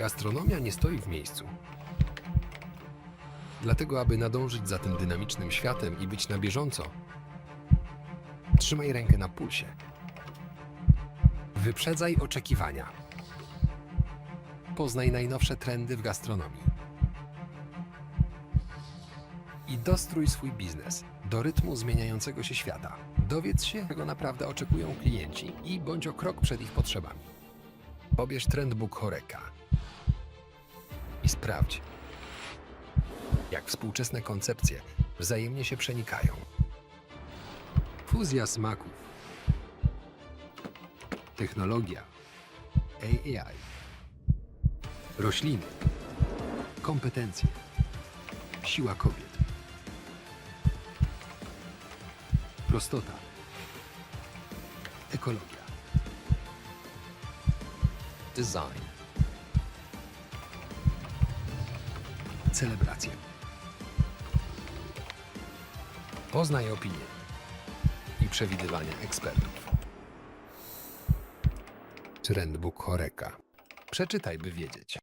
Gastronomia nie stoi w miejscu. Dlatego, aby nadążyć za tym dynamicznym światem i być na bieżąco, trzymaj rękę na pulsie. Wyprzedzaj oczekiwania. Poznaj najnowsze trendy w gastronomii. I dostrój swój biznes do rytmu zmieniającego się świata. Dowiedz się, czego naprawdę oczekują klienci i bądź o krok przed ich potrzebami. Pobierz Trendbook Horeka i sprawdź, jak współczesne koncepcje wzajemnie się przenikają. Fuzja smaków, technologia, AI, rośliny, kompetencje, siła kobiet, prostota, ekologia, design, celebracje. Poznaj opinie i przewidywania ekspertów. Trendbook Horeka. Przeczytaj, by wiedzieć.